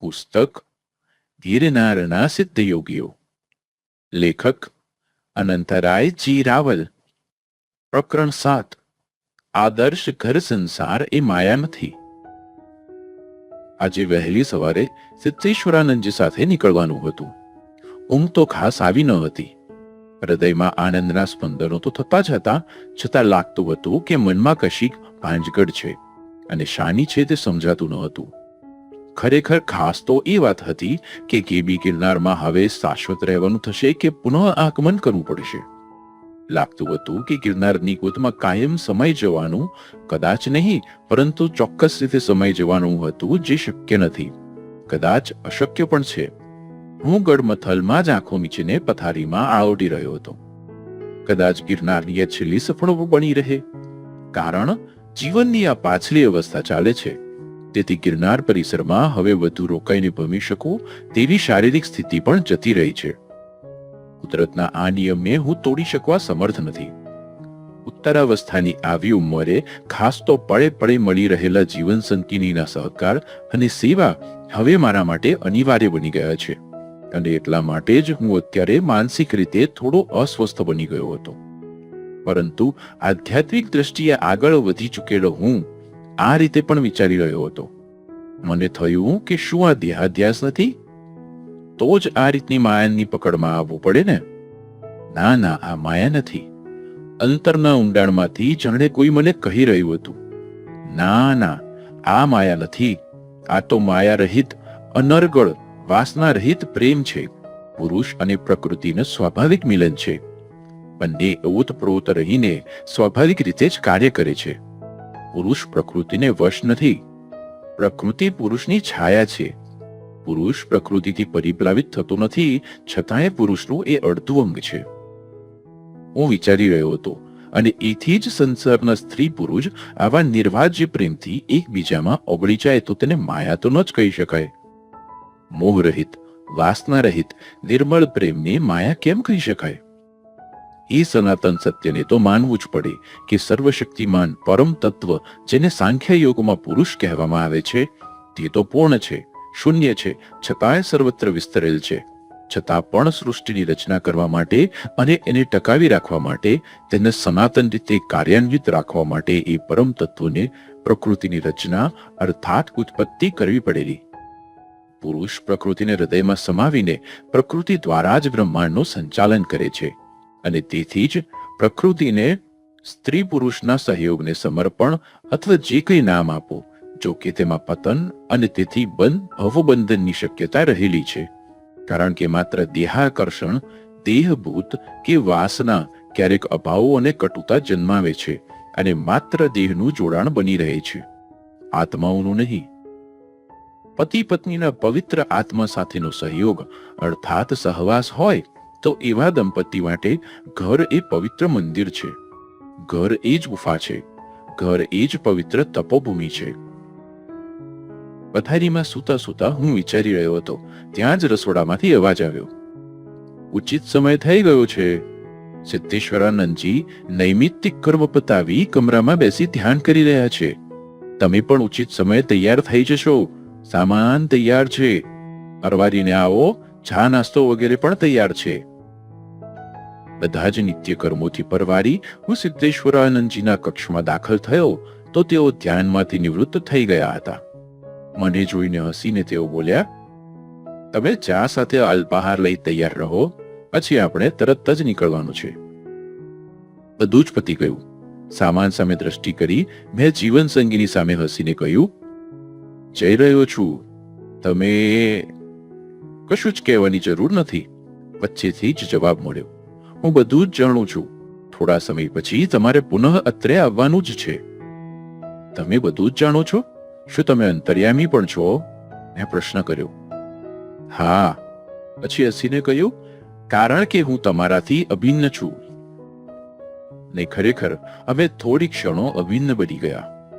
પુસ્તક ગિરનારના સિદ્ધયોગીઓ. લેખક અનંતરાય જી રાવલ. પ્રકરણ સાત, આદર્શ ઘર સંસાર એ માયા નથી. આજે વહેલી સવારે સિદ્ધેશ્વરાનંદજી સાથે નીકળવાનું હતું. ઊંઘ તો ખાસ આવી ન હતી. હૃદયમાં આનંદના સ્પંદનો તો થતા જ હતા, છતાં લાગતું હતું કે મનમાં કશીક ભાંજગડ છે અને શાની છે તે સમજાતું ન હતું. ખરેખર ખાસ તો એ વાત હતી કે કેબી ગિરનારમાં હવે શાશ્વત રહેવાનું થશે કે પુનઃ આગમન કરવું પડશે. લાગતું હતું કે ગિરનારની ગોદમાં કાયમ સમય જવાનું કદાચ નહીં, પરંતુ ચોક્કસ રીતે સમય જવાનું હતું જે શક્ય નથી. કદાચ અશક્ય પણ છે. હું ગડમથલમાં જ આંખો મીચીને પથારીમાં આળોટી રહ્યો હતો. કદાચ ગિરનારની છેલ્લી સફળ બની રહે. કારણ જીવનની આ પાછલી અવસ્થા ચાલે છે. તેથી ગિરનાર પરિસરમાં હવે વધુ રોકાઈને ભમી શકું તેવી શારીરિક સ્થિતિ પણ જતી રહી છે. કુદરતના આ નિયમને હું તોડી શકવા સમર્થ નથી. ઉત્તરાવસ્થાની આવી ઉંમરે ખાસ તો પળે પળે મળી રહેલા જીવન સંકિનીના સહકાર અને સેવા હવે મારા માટે અનિવાર્ય બની ગયા છે. અને એટલા માટે જ હું અત્યારે માનસિક રીતે થોડો અસ્વસ્થ બની ગયો હતો. પરંતુ આધ્યાત્મિક દ્રષ્ટિએ આગળ વધી ચૂકેલો હું આ રીતે પણ વિચારી રહ્યો હતો. મને થયું કે શું આ દેહાધ્યાસ નથી? તો જ આ રીતની માયાની પકડમાં આવવું પડે ને? ના ના, આ માયા નથી. અંતરના ઊંડાણમાંથી જાણે કોઈ મને કહી રહ્યું હતું. ના ના, આ માયા નથી. આ તો માયા રહિત અનર્ગળ વાસના રહિત પ્રેમ છે. પુરુષ અને પ્રકૃતિનું સ્વાભાવિક મિલન છે. બંને ઓતપ્રોત રહીને સ્વાભાવિક રીતે જ કાર્ય કરે છે. પુરુષ પ્રકૃતિને વશ નથી. પ્રકૃતિ પુરુષની છાયા છે. પુરુષ પ્રકૃતિથી પરિપ્લાવિત થતો નથી, છતાંય પુરુષનું એ અડધું અંગ છે. હું વિચારી રહ્યો હતો, અને એથી જ સંસારના સ્ત્રી પુરુષ આવા નિર્વાજ્ય પ્રેમથી એકબીજામાં ઓગળી જાય તો તેને માયા તો ન જ કહી શકાય. મોહ રહિત વાસના રહિત નિર્મળ પ્રેમને માયા કેમ કહી શકાય? એ સનાતન સત્યને તો માનવું જ પડે કે સર્વશક્તિમાન પરમ તત્વ જેને સાંખ્ય યોગમાં પુરુષ કહેવામાં આવે છે, તે તો પૂર્ણ છે, શૂન્ય છે, છતાંય સર્વત્ર વિસ્તરેલ છે. છતાં પણ સૃષ્ટિની રચના કરવા માટે અને એને ટકાવી રાખવા માટે, તેને સનાતન રીતે કાર્યાન્વિત રાખવા માટે એ પરમ તત્વને પ્રકૃતિની રચના અર્થાત ઉત્પત્તિ કરવી પડેલી. પુરુષ પ્રકૃતિને હૃદયમાં સમાવીને પ્રકૃતિ દ્વારા જ બ્રહ્માંડનું સંચાલન કરે છે. અને તેથી જ પ્રકૃતિને સ્ત્રી પુરુષના સહયોગને સમર્પણ અથવા જે કંઈ નામ આપો, જો કે તેમાં પતન અને તેથી બંધ ભવબંધનની શક્યતા રહેલી છે. કારણ કે માત્ર દેહાકર્ષણ, દેહભૂત કે વાસના ક્યારેક અભાવો અને કટુતા જન્માવે છે અને માત્ર દેહનું જોડાણ બની રહે છે. આત્માઓનું નહીં. પતિ પત્નીના પવિત્ર આત્મા સાથેનો સહયોગ અર્થાત સહવાસ હોય તો એવા દંપતી માટે ઘર એ પવિત્ર મંદિર છે. ઘર એ જ ગુફા છે. ઘર એ જ પવિત્ર તપોભૂમિ છે. પથારીમાં સૂતા સૂતા હું વિચારી રહ્યો હતો. ત્યાં જ રસોડામાંથી અવાજ આવ્યો. ઉચિત સમય થઈ ગયો છે. સિદ્ધેશ્વરાનંદજી નૈમિત્તિક કર્મ પતાવી કમરામાં બેસી ધ્યાન કરી રહ્યા છે. તમે પણ ઉચિત સમયે તૈયાર થઈ જશો. સામાન તૈયાર છે. અરવારીને આવો. ચા નાસ્તો વગેરે પણ તૈયાર છે. બધા જ નિત્ય કર્મોથી પરવારી હું સિદ્ધેશ્વરાનંદજીના કક્ષમાં દાખલ થયો તો તેઓ ધ્યાનમાંથી નિવૃત્ત થઈ ગયા હતા. મને જોઈને હસીને તેઓ બોલ્યા, તમે ચા સાથે અલ્પાહાર લઈ તૈયાર રહો, પછી આપણે તરત જ નીકળવાનું છે. બધું જ પતી ગયું. સામાન સામે દ્રષ્ટિ કરી મેં જીવન સંગીની સામે હસીને કહ્યું, જઈ રહ્યો છું. તમે કશું જ કહેવાની જરૂર નથી. વચ્ચેથી જ જવાબ મળ્યો. હું બધું જ જાણું છું. થોડા સમય પછી તમારે પુનઃ અત્રે આવવાનું જ છે. તમે બધું જ જાણો છો? શું તમે અંતર્યામી પણ છો? મેં પ્રશ્ન કર્યો. હા. પછી હસીને કહ્યું, કારણ કે હું તમારાથી અભિન્ન છું. ને ખરેખર અમે થોડી ક્ષણો અભિન્ન બની ગયા.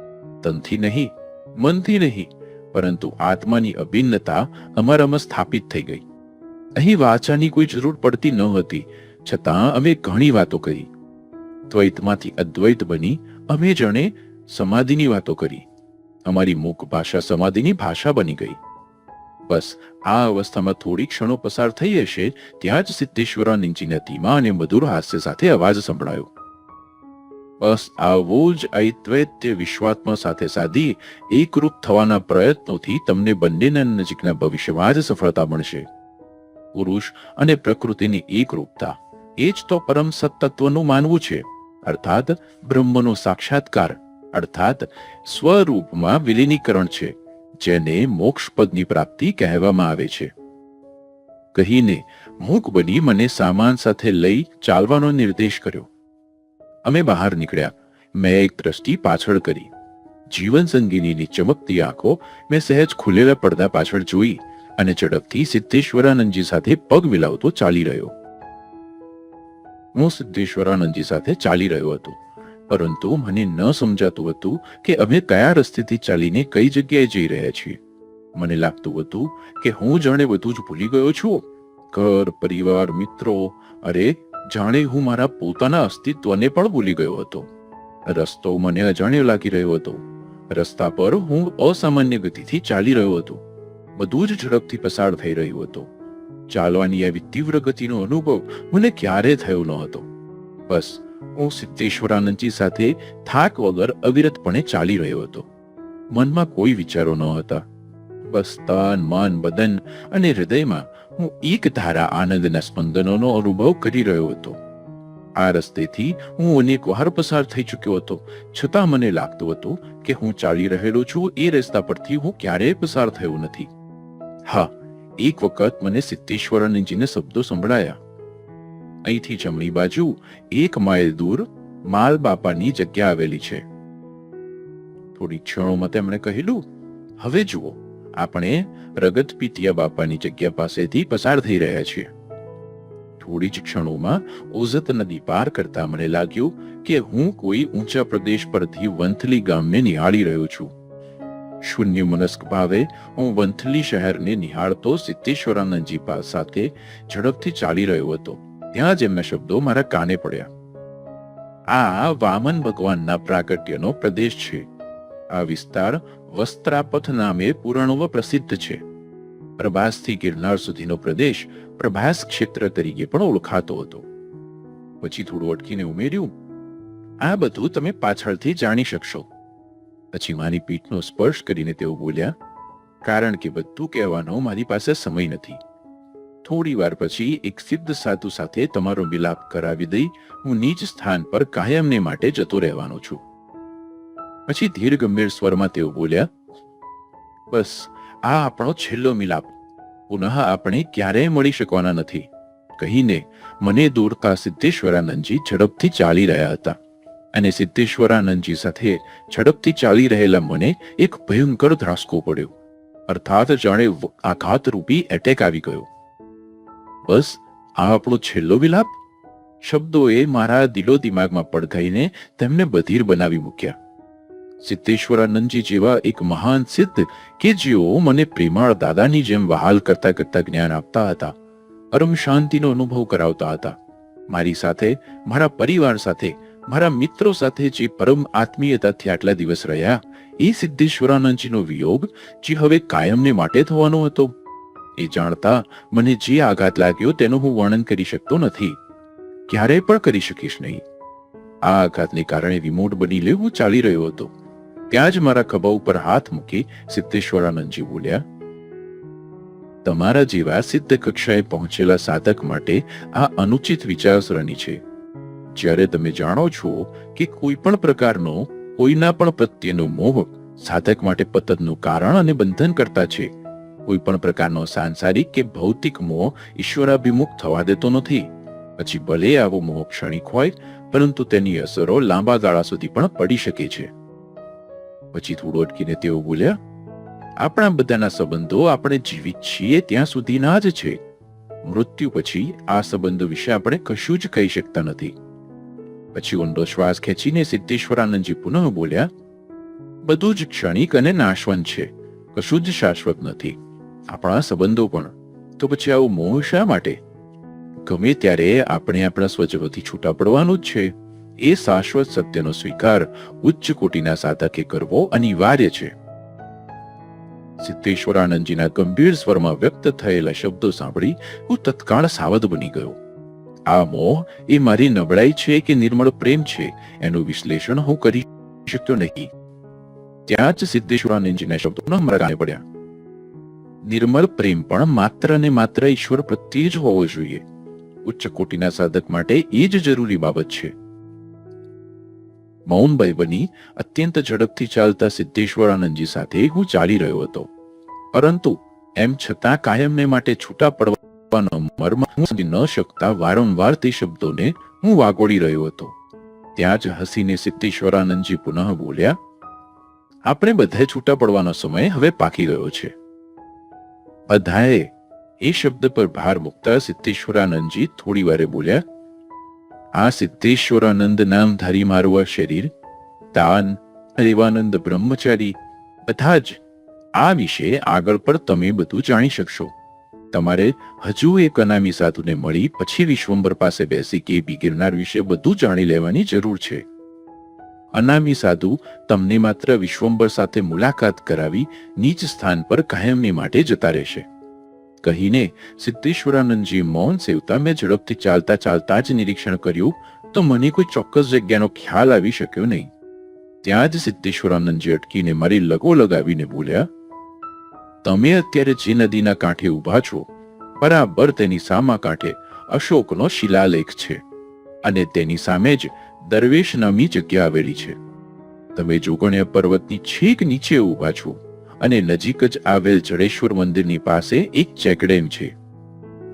તનથી નહીં, મનથી નહીં, પરંતુ આત્માની અભિન્નતા અમારામાં સ્થાપિત થઈ ગઈ. અહીં વાચાની કોઈ જરૂર પડતી ન હતી. છતાં અમે ઘણી વાતો કરી. દ્વૈતમાંથી અદ્વૈત બની અમે જણે સમાધિની વાતો કરી. અમારી મૂક ભાષા સમાધિની ભાષા બની ગઈ. બસ, આ અવસ્થામાં થોડી ક્ષણો પસાર થઈ હશે ત્યાં જ સિદ્ધેશ્વરાનંદજીના ધીમા અને મધુર હાસ્ય સાથે અવાજ સંભળાયો. બસ, આવો જ અદ્વૈત્ય વિશ્વાત્મા સાથે સાધી એકરૂપ થવાના પ્રયત્નોથી તમને બંનેના નજીકના ભવિષ્યમાં જ સફળતા મળશે. પુરુષ અને પ્રકૃતિની એકરૂપતા. એ જ તો પરમ સત્તત્વનું માનવું છે. અર્થાત બ્રહ્મનો સાક્ષાત્કાર, અર્થાત સ્વરૂપમાં વિલીનીકરણ છે, જેને મોક્ષપદની પ્રાપ્તિ કહેવામાં આવે છે. કહીને મૂક બની મને સામાન સાથે લઈ ચાલવાનો નિર્દેશ કર્યો. અમે બહાર નીકળ્યા. મેં એક દ્રષ્ટિ પાછળ કરી. જીવન સંગીનીની ચમકતી આંખો મેં સહેજ ખુલેલા પડદા પાછળ જોઈ અને ઝડપથી સિદ્ધેશ્વરાનંદજી સાથે પગ મિલાવતો ચાલી રહ્યો. હું સિદ્ધેશ્વરાનંદજી સાથે ચાલી રહ્યો હતો. પરંતુ મને ન સમજાતું હતું કે અમે કયા રસ્તેથી ચાલીને કઈ જગ્યાએ જઈ રહ્યા છીએ. મને લાગતું હતું કે હું જાણે બધું જ ભૂલી ગયો છું. ઘર, પરિવાર, મિત્રો, અરે, જાણે હું મારા પોતાના અસ્તિત્વને પણ ભૂલી ગયો હતો. રસ્તો મને અજાણ્યો લાગી રહ્યો હતો. રસ્તા પર હું અસામાન્ય ગતિથી ચાલી રહ્યો હતો. બધું જ ઝડપથી પસાર થઈ રહ્યું હતું. ચાલવાની આવી તીવ્ર ગતિનો અનુભવ મને ક્યારે થયો ન હતો. બસ, હું સિદ્ધેશ્વરાનંદજી સાથે થાક વગર અવિરતપણે ચાલી રહ્યો હતો. મનમાં કોઈ વિચારો ન હતા. બસ તન, મન, બદન અને હૃદયમાં હું એક ધારા આનંદના સ્પંદનોનો અનુભવ કરી રહ્યો હતો. આ રસ્તેથી હું અનેક વાર પસાર થઈ ચૂક્યો હતો. છતાં મને લાગતું હતું કે હું ચાલી રહેલો છું એ રસ્તા પરથી હું ક્યારેય પસાર થયો નથી. હા એક વખત મને સિદ્ધેશ્વરાનંદજીને શબ્દો સંભળાયા. અહીંથી જમણી બાજુ એક માઇલ દૂર માલ બાપાની જગ્યા આવેલી છે. થોડી ક્ષણોમાં તેમણે કહેલું, હવે જુઓ, આપણે રગત પીતિયા બાપાની જગ્યા પાસેથી પસાર થઈ રહ્યા છીએ. થોડી જ ક્ષણોમાં ઓઝત નદી પાર કરતા મને લાગ્યું કે હું કોઈ ઊંચા પ્રદેશ પરથી વંથલી ગામને નિહાળી રહ્યો છું. શૂન્ય મનસ્ક ભાવે, હું વંથલી શહેરને નિહાળતો સિદ્ધેશ્વરાનંદજી પા સાથે ઝડપથી ચાલી રહ્યો હતો. ત્યાં જ એમના શબ્દો મારા કાને પડ્યા. આ વામન ભગવાનના પ્રાગટ્યનો પ્રદેશ છે. આ વિસ્તાર વસ્ત્રાપથ નામે પુરાણોમાં પ્રસિદ્ધ છે. પ્રભાસથી ગિરનાર સુધીનો પ્રદેશ પ્રભાસ ક્ષેત્ર તરીકે પણ ઓળખાતો હતો. પછી થોડું અટકીને ઉમેર્યું, આ બધું તમે પાછળથી જાણી શકશો. પછી મારી પીઠનો સ્પર્શ કરીને તેઓ બોલ્યા, કારણ કે બધું કહેવાનો મારી પાસે સમય નથી. થોડી વાર પછી એક સિદ્ધ સાધુ સાથે તમારો મિલાપ કરાવી દઈ હું નીચ સ્થાન પર કાયમને માટે જતો રહેવાનો છું. પછી ધીર ગંભીર સ્વરમાં તેઓ બોલ્યા, બસ, આ આપણો છેલ્લો મિલાપ. પુનઃ આપણે ક્યારેય મળી શકવાના નથી. કહીને મને દૂરતા સિદ્ધેશ્વરાનંદજી ઝડપથી ચાલી રહ્યા હતા. અને સિદ્ધેશ્વરાનંદજી સાથે ઝડપથી ચાલી રહેલા મને એક ભયંકર ધ્રાસકો પડ્યો. અર્થાત જાણે આઘાતરૂપી એટેક આવી ગયો. બસ, આ આપણો છેલ્લો વિલાપ? શબ્દોએ મારા દિલો દિમાગમાં પડઘાઈને તેમને બધીર બનાવી મૂક્યા. સિદ્ધેશ્વરાનંદજી જેવા એક મહાન સિદ્ધ કે જેઓ મને પ્રેમાળ દાદાની જેમ વહાલ કરતા કરતા જ્ઞાન આપતા હતા, પરમ શાંતિનો અનુભવ કરાવતા હતા. મારી સાથે, મારા પરિવાર સાથે મારા મિત્રો સાથે જે પરમ આત્મીયતાથી આટલા દિવસ રહ્યા, એ સિદ્ધેશ્વરાનંદજીનો વિયોગ, જે હવે કાયમને માટે થવાનો હતો, એ જાણતા મને જે આઘાત લાગ્યો તેનું હું વર્ણન કરી શકતો નથી. ક્યારેય પણ કરી શકીશ નહીં. આ આઘાતને કારણે વિમોટ બની લે હું ચાલી રહ્યો હતો. ત્યાં જ મારા ખભા ઉપર હાથ મૂકી સિદ્ધેશ્વરાનંદજી બોલ્યા, તમારા જેવા સિદ્ધ કક્ષાએ પહોંચેલા સાધક માટે આ અનુચિત વિચારસરણી છે. જ્યારે તમે જાણો છો કે કોઈ પણ પ્રકારનો, કોઈના પણ પ્રત્યેનો મોહ સાધક માટે પતનનું કારણ અને બંધન કરતા છે. કોઈ પણ પ્રકારનો સાંસારિક કે ભૌતિક મોહ ઈશ્વરાભિમુખ થવા દેતો નથી. પછી ભલે આવો મોહ ક્ષણિક હોય, પરંતુ તેની અસરો લાંબા ગાળા સુધી પણ પડી શકે છે. પછી થોડું અટકીને તેઓ બોલ્યા, આપણા બધાના સંબંધો આપણે જીવિત છીએ ત્યાં સુધીના જ છે. મૃત્યુ પછી આ સંબંધો વિશે આપણે કશું જ કહી શકતા નથી. પછી ઊંડો શ્વાસ ખેંચીને સિદ્ધેશ્વરાનંદજી પુનઃ બોલ્યા બધું જ ક્ષણિક અને નાશવંત છે કશું જ શાશ્વત નથી આપણા સંબંધો પણ તો પછી આવું મોહ શા માટે ગમે ત્યારે આપણે આપણા સ્વજવથી છૂટા પડવાનું જ છે એ શાશ્વત સત્યનો સ્વીકાર ઉચ્ચ કોટીના સાધકે કરવો અનિવાર્ય છે સિદ્ધેશ્વરાનંદજીના ગંભીર સ્વરમાં વ્યક્ત થયેલા શબ્દો સાંભળી હું તત્કાળ સાવધ બની ગયો આ મોહ એ મારી નબળાઈ છે કે નિર્મળ પ્રેમ છે? એનું વિશ્લેષણ હું કરી શકતો નહીં. ત્યાં જ સિદ્ધેશ્વરાનંદજીના શબ્દો મારા પડ્યા. નિર્મળ પ્રેમ પણ માત્ર ને માત્ર ઈશ્વર પ્રત્યે જ હોવો જોઈએ. ઉચ્ચ કોટીના સાધક માટે એ જ જરૂરી બાબત છે. મૌનભાઈ બની અત્યંત ઝડપથી ચાલતા સિદ્ધેશ્વરાનંદજી સાથે હું ચાલી રહ્યો હતો. પરંતુ એમ છતાં કાયમને માટે છૂટા પડવાનો મર્મ સમજી ન શકતા વારંવાર તે શબ્દોને હું વાગોળી રહ્યો હતો. ત્યાં જ હસીને સિદ્ધેશ્વરાનંદજી પુનઃ બોલ્યા, આપણે બધાએ છૂટા પડવાનો સમય હવે પાકી ગયો છે. બધાએ એ શબ્દ પર ભાર મૂકતા સિદ્ધેશ્વરાનંદજી થોડી વારે બોલ્યા, આ સિદ્ધેશ્વરાનંદ નામધારી મારું આ શરીર તાન રેવાનંદ બ્રહ્મચારી, બધા જ આ વિશે આગળ પર તમે બધું જાણી શકશો. તમારે હજુ એક અનામી સાધુને મળી પછી વિશ્વંભર પાસે બેસી કે બી ગિરનાર વિશે બધું જાણી લેવાની જરૂર છે. અનામી સાધુ તમને માત્ર વિશ્વંભર સાથે મુલાકાત કરાવી નીચ સ્થાન પર કાયમની માટે જતા રહેશે. કહીને સિદ્ધેશ્વરાનંદજી મૌન સેવતા મેં ઝડપથી ચાલતા ચાલતા જ નિરીક્ષણ કર્યું તો મને કોઈ ચોક્કસ જગ્યાનો ખ્યાલ આવી શક્યો નહીં. ત્યાં જ સિદ્ધેશ્વરાનંદજી અટકીને મારી લગો લગાવીને બોલ્યા તમે અત્યારે જે નદીના કાંઠે ઊભા છો, બરાબર તેની સામા કાંઠે અશોકનો શિલાલેખ છે અને તેની સામે જ દરવેશ નામની જગ્યા આવેલી છે. તમે જોગણ્યા પર્વતની છેક નીચે ઊભા છો અને નજીક જ આવેલ જડેશ્વર મંદિરની પાસે એક ચેકડેમ છે.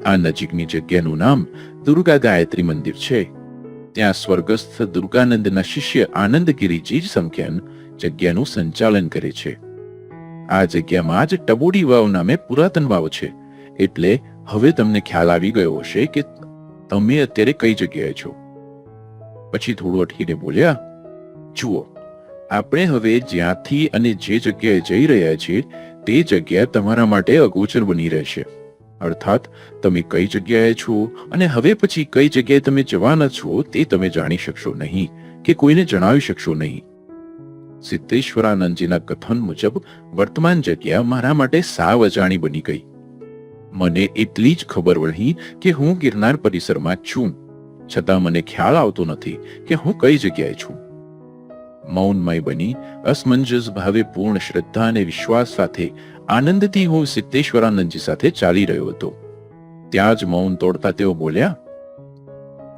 આ નજીકની જગ્યાનું નામ દુર્ગા ગાયત્રી મંદિર છે. ત્યાં સ્વર્ગસ્થ દુર્ગાનંદના શિષ્ય આનંદગીરીજી સંખ્યાન જગ્યાનું સંચાલન કરે છે. આ જગ્યામાં જ ટબોડી વાવ નામે પુરાતન વાવ છે. એટલે હવે તમને ખ્યાલ આવી ગયો હશે કે તમે અત્યારે કઈ જગ્યાએ છો. પછી થોડું અટકીને બોલ્યા, જુઓ, આપણે હવે જ્યાંથી અને જે જગ્યાએ જઈ રહ્યા છીએ તે જગ્યા તમારા માટે અગોચર બની રહેશે. અર્થાત, તમે કઈ જગ્યાએ છો અને હવે પછી કઈ જગ્યાએ તમે જવાના છો તે તમે જાણી શકશો નહીં કે કોઈને જણાવી શકશો નહીં. સિદ્ધેશ્વરાનંદજીના કથન મુજબ વર્તમાન જગ્યા મારા માટે સાવ અજાણી બની ગઈ. મને એટલી જ ખબર વળી કે હું ગિરનાર પરિસરમાં છું. છતાં મને ખ્યાલ આવતો નથી કે હું કઈ જગ્યાએ છું. મૌનમય બની, અસમંજસ ભાવે પૂર્ણ શ્રદ્ધા અને વિશ્વાસ સાથે, આનંદથી હું સિદ્ધેશ્વરાનંદજી સાથે ચાલી રહ્યો હતો. ત્યાં જ મૌન તોડતા તેઓ બોલ્યા,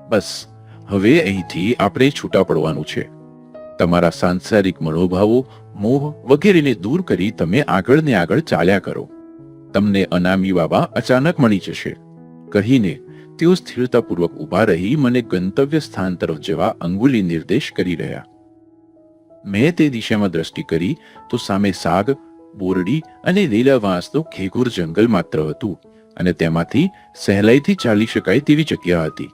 બસ, હવે અહીંથી આપણે છૂટા પડવાનું છે. તમારા સાંસારિક મનોભાવો, મોહ વગેરેને દૂર કરી તમે આગળ ને આગળ ચાલ્યા કરો. તમને અનામી બાબા અચાનક મળી જશે. કહીને તેઓ સ્થિરતાપૂર્વક ઊભા રહી મને ગંતવ્ય સ્થાન તરફ જવા અંગુલી નિર્દેશ કરી રહ્યા. મેં તે દિશામાં દ્રષ્ટિ કરી તો સામે સાગ, બોરડી અને લીલા વાંસનું ઘેઘૂર જંગલ માત્ર હતું અને તેમાંથી સહેલાઈથી ચાલી શકાય તેવી જગ્યા હતી.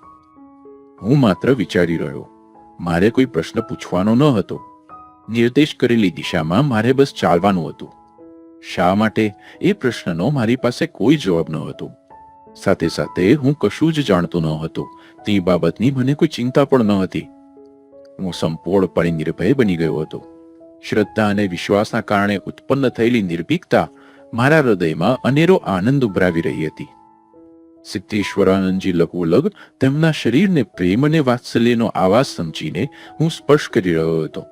હું માત્ર વિચારી રહ્યો. મારે કોઈ પ્રશ્ન પૂછવાનો ન હતો. નિર્દેશ કરેલી દિશામાં મારે બસ ચાલવાનું હતું. શા માટે? એ પ્રશ્નનો મારી પાસે કોઈ જવાબ ન હતો. સાથે સાથે હું કશું જ જાણતો ન હતો. તે બાબતની મને કોઈ ચિંતા પણ ન હતી. હું સંપૂર્ણપણે નિર્ભય બની ગયો હતો. શ્રદ્ધા અને વિશ્વાસના કારણે ઉત્પન્ન થયેલી નિર્ભીકતા મારા હૃદયમાં અનેરો આનંદ ઉભરાવી રહી હતી. સિદ્ધેશ્વરાનંદજી લગોલગ તેમના શરીરને પ્રેમ અને વાત્સલ્યનો આવાજ સમજીને હું સ્પર્શ કરી રહ્યો હતો.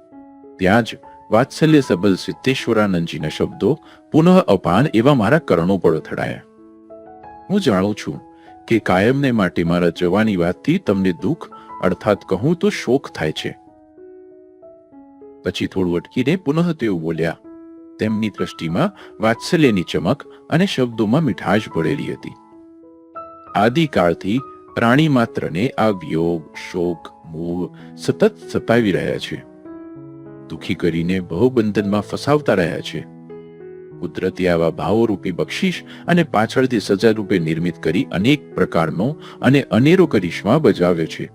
ત્યાં જ વાત્સલ્ય સબલ સિદ્ધેશ્વરાનંદજીના શબ્દો પુનઃ અપાન એવા મારા કરણો પર અથડાયા. હું જાણું છું કે કાયમને માટે મારા જવાની વાતથી તમને દુઃખ, અર્થાત કહું તો શોક થાય છે. પછી થોડું અટકીને પુનઃ તેઓ બોલ્યા, તેમની દ્રષ્ટિમાં વાત્સલ્યની ચમક અને શબ્દોમાં મીઠાશ ભરેલી હતી. આદિકાળથી પ્રાણી માત્રને આ વિયોગ, શોક, મોહ સતત સતાવી રહ્યા છે. દુખી કરીને બહુબંધનમાં ફસાવતા રહ્યા છે. કુદરતી આવા ભાવોરૂપી બક્ષીશ અને પાછળથી સજા રૂપે નિર્મિત કરી અનેક પ્રકારનો અને અનેરો કરિશ્મા બજાવ્યો છે.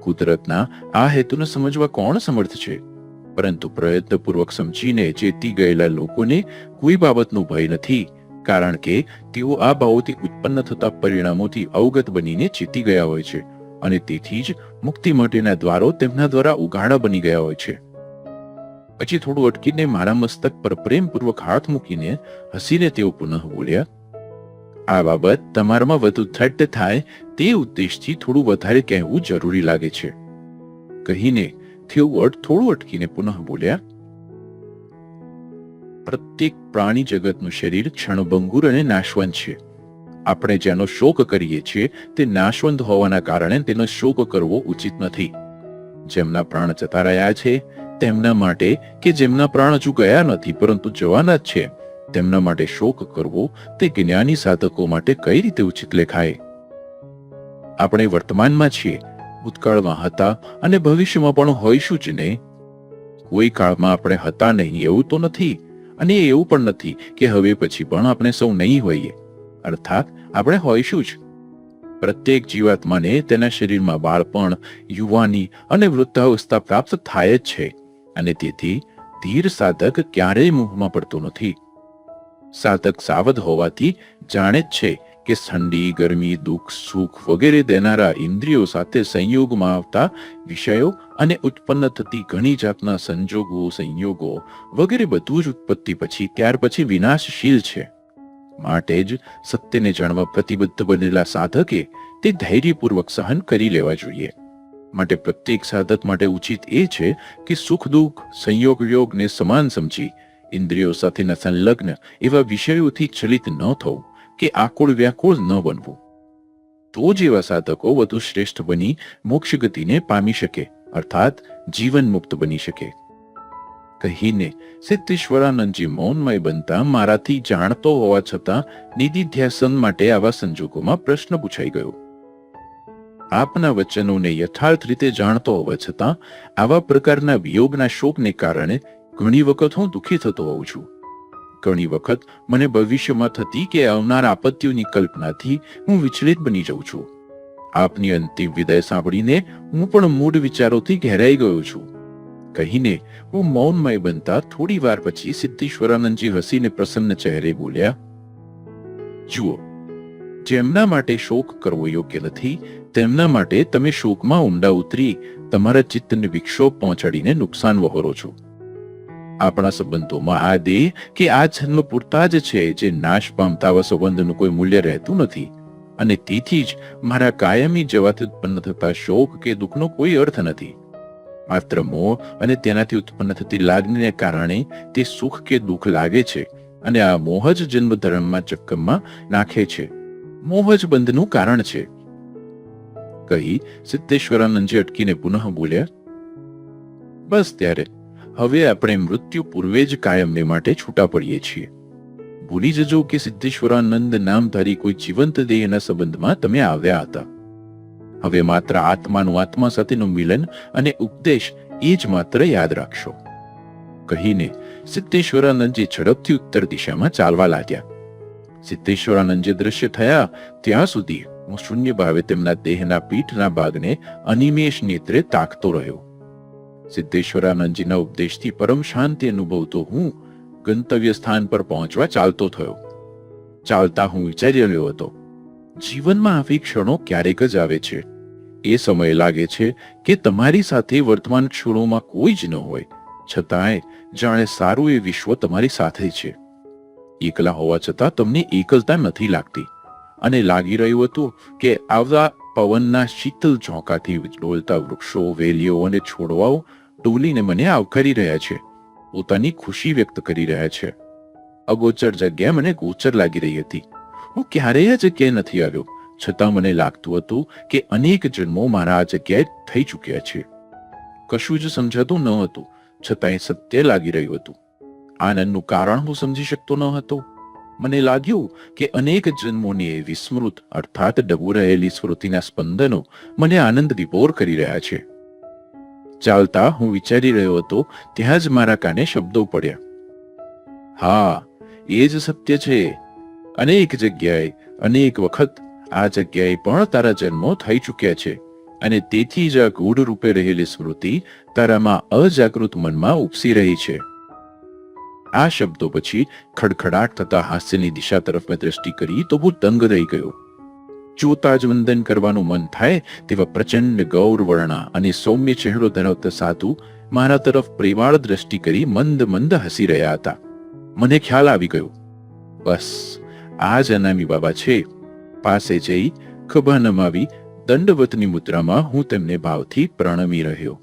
કુદરતના આ હેતુને સમજવા કોણ સમર્થ છે? પરંતુ પ્રયત્નપૂર્વક સમજીને ચેતી ગયેલા લોકોને કોઈ બાબતનું ભય નથી. કારણ કે તેઓ આ ભાવોથી ઉત્પન્ન થતા પરિણામોથી અવગત બનીને ચેતી ગયા હોય છે અને તેથી જ મુક્તિ માટેના દ્વારો તેમના દ્વારા ઉઘાડા બની ગયા હોય છે. પછી થોડું અટકીને મારા મસ્તક પર પ્રેમપૂર્વક હાથ મૂકીને હસીને તેઓ પુનઃ બોલ્યા, આ બાબત તમારામાં વધુ દ્રઢ થાય તે ઉદ્દેશથી થોડું વધારે કહેવું જરૂરી લાગે છે. કહીને તેઓ અટ- થોડું અટકીને પુનઃ બોલ્યા પ્રત્યેક પ્રાણી જગતનું શરીર ક્ષણભંગુર અને નાશવંત છે. આપણે જેનો શોક કરીએ છીએ, તે નાશવંત હોવાના કારણે તેનો શોક કરવો ઉચિત નથી. જેમના પ્રાણ જતા રહ્યા છે, તેમના માટે કે જેમના પ્રાણ હજુ ગયા નથી, પરંતુ જવાના જ છે. તેમના માટે શોક કરવો, તે જ્ઞાની સાધકો માટે કઈ રીતે ઉચિત લેખાય? આપણે વર્તમાનમાં છીએ, ભૂતકાળમાં હતા અને ભવિષ્યમાં પણ હોઈશું જ નહીં. કોઈ કાળમાં આપણે હતા નહીં, એવું તો નથી. અને એવું પણ નથી કે હવે પછી પણ આપણે સૌ નહીં હોઈએ. અર્થાત, આપણે હોઈશું જ. પ્રત્યેક જીવાત્માને તેના શરીરમાં બાળપણ, યુવાની અને વૃદ્ધાવસ્થા પ્રાપ્ત થાય જ છે. અને તેથી, ધીર સાધક ક્યારેય મોહમાં પડતો નથી. સાધક સાવધ હોવાથી જાણે જ છે કે ઠંડી, ગરમી, દુઃખ, સુખ વગેરે દેનારા ઇન્દ્રિયો સાથે સંયોગમાં આવતા વિષયો અને ઉત્પન્ન થતી ઘણી જાતના સંજોગો, સંયોગો વગેરે બધું જ ઉત્પત્તિ પછી, ત્યાર પછી વિનાશશીલ છે. માટે જ સત્યને જાણવા પ્રતિબદ્ધ બનેલા સાધકે તે ધૈર્યપૂર્વક સહન કરી લેવા જોઈએ. માટે પ્રત્યેક સાધક માટે ઉચિત એ છે કે સુખ, દુઃખ, સંયોગ, યોગને સમાન સમજી, ઇન્દ્રિયો સાથેના સંલગ્ન એવા વિષયોથી ચલિત ન થવું. કે આકુળ વ્યાકુળ ન બનવું. તો જ એવા સાધકો વધુ શ્રેષ્ઠ બની મોક્ષ ગતિને પામી શકે, અર્થાત જીવન મુક્ત બની શકે. કહીને સિદ્ધેશ્વરાનંદજી મૌનમય બનતા મારાથી જાણતો હોવા છતાં નિધિધ્યાસન માટે આવા સંજોગોમાં પ્રશ્ન પૂછાઈ ગયો. આપના વચનોને યથાર્થ રીતે જાણતો હોવા છતાં આવા પ્રકારના વિયોગના શોકને કારણે ઘણી વખત હું દુઃખી થતો હોઉં છું. ઘણી વખત મને ભવિષ્યમાં થતી કે આવનાર આપત્તિઓની કલ્પનાથી હું વિચલિત બની જાઉં છું. આપની અંતિમ વિદાય સાંભળીને હું પણ મૂળ વિચારોથી ઘેરાઈ ગયો છું. કહીને હું મૌનમય બનતા થોડી વાર પછી સિદ્ધેશ્વરાનંદજી હસીને પ્રસન્ન ચહેરે બોલ્યા, જુઓ, જેમના માટે શોક કરવો યોગ્ય નથી, તેમના માટે તમે શોકમાં ઊંડા ઉતરી તમારા ચિત્તને વિક્ષોભ પહોંચાડીને નુકસાન વહોરો છો. આપણા સંબંધોમાં આ દેહ કે આ જન્મ પૂરતા જ છે જે નાશ પામતા આવા સંબંધનું કોઈ મૂલ્ય રહેતું નથી. અને તેથી જ મારા કાયમી જવાથી ઉત્પન્ન થતા શોક કે દુઃખનો કોઈ અર્થ નથી. માત્ર મોહ અને તેનાથી ઉત્પન્ન થતી લાગણીને કારણે તે સુખ કે દુઃખ લાગે છે અને આ મોહ જ જન્મ ધર્મમાં ચક્કમમાં નાખે છે. મોહ જ બંધનું કારણ છે. કહી સિદ્ધેશ્વરાનંદજી અટકીને પુનઃ બોલ્યા, બસ ત્યારે. હવે આપણે મૃત્યુ પૂર્વે જ કાયમને માટે છૂટા પડીએ છીએ. ભૂલી જજો કે સિદ્ધેશ્વરાનંદ નામધારી કોઈ જીવંત દેહના સંબંધમાં તમે આવ્યા હતા. હવે માત્ર આત્માનું આત્મા સાથેનું મિલન અને ઉપદેશ એ જ માત્ર યાદ રાખશો. કહીને સિદ્ધેશ્વરાનંદજી ઝડપથી ઉત્તર દિશામાં ચાલવા લાગ્યા. સિદ્ધેશ્વરાનંદજી દૃશ્ય થયા ત્યાં સુધી હું શૂન્ય ભાવે તેમના દેહના પીઠના ભાગને અનિમેષ નેત્રે તાકતો રહ્યો. સિદ્ધેશ્વરાનંદજીના ઉપદેશથી પરમ શાંતિ અનુભવતો હું ગંતવ્ય સ્થાન પર પહોંચવા ચાલતો થયો. ચાલતા હું વિચારી રહ્યો હતો, જીવનમાં આવી ક્ષણો ક્યારેક જ આવે છે. એ સમય લાગે છે કે તમારી સાથે વર્તમાન ક્ષણોમાં કોઈ જ ન હોય. છતાંય જાણે સારું એ વિશ્વ તમારી સાથે છે. એકલા હોવા છતાં તમને એકલતા નથી લાગતી. અને લાગી રહ્યું હતું કે આવતા પવનના શીતલ ઝોંકાથી ડોલતા વૃક્ષો, વેલીઓ અને છોડવાઓ ડોલીને મને આવકારી રહ્યા છે. પોતાની ખુશી વ્યક્ત કરી રહ્યા છે. અગોચર જગ્યા મને ગોચર લાગી રહી હતી. હું ક્યારેય આ જગ્યાએ નથી આવ્યો, છતાં મને લાગતું હતું કે અનેક જન્મો મારા આ જગ્યાએ થઈ ચૂક્યા છે. કશું જ સમજાતું ન હતું, છતાંય સત્ય લાગી રહ્યું હતું. આનંદનું કારણ હું સમજી શકતો ન હતો. મને લાગ્યું કે અનેક જન્મોની એ વિસ્મૃત, અર્થાત ડબુ રહેલી સ્મૃતિના સ્પંદનો મને આનંદ વિભોર કરી રહ્યા છે. ચાલતા હું વિચારી રહ્યો હતો, ત્યાં જ મારા કાને શબ્દો પડ્યા. હા, એ જ સત્ય છે. અનેક જગ્યાએ, અનેક વખત આ જગ્યાએ પણ તારા જન્મો થઈ ચૂક્યા છે અને તેથી જ આ ગૂઢ રૂપે રહેલી સ્મૃતિ તારામાં અજાગૃત મનમાં ઉપસી રહી છે. આ શબ્દો પછી ખડખડાટ થતા હાસ્યની દિશા તરફ મેં દ્રષ્ટિ કરી તો હું દંગ રહી ગયો. જોતા જ વંદન કરવાનું મન થાય તેવા પ્રચંડ ગૌર વર્ણા અને સૌમ્ય ચહેરો ધરાવતા સાધુ મારા તરફ પ્રેમાળ દ્રષ્ટિ કરી મંદ મંદ હસી રહ્યા હતા. મને ખ્યાલ આવી ગયો. બસ, આ જ અનામી બાબા છે. પાસે જઈ ખભા નમાવી દંડવતની મુદ્રામાં હું તેમને ભાવથી પ્રણમી રહ્યો.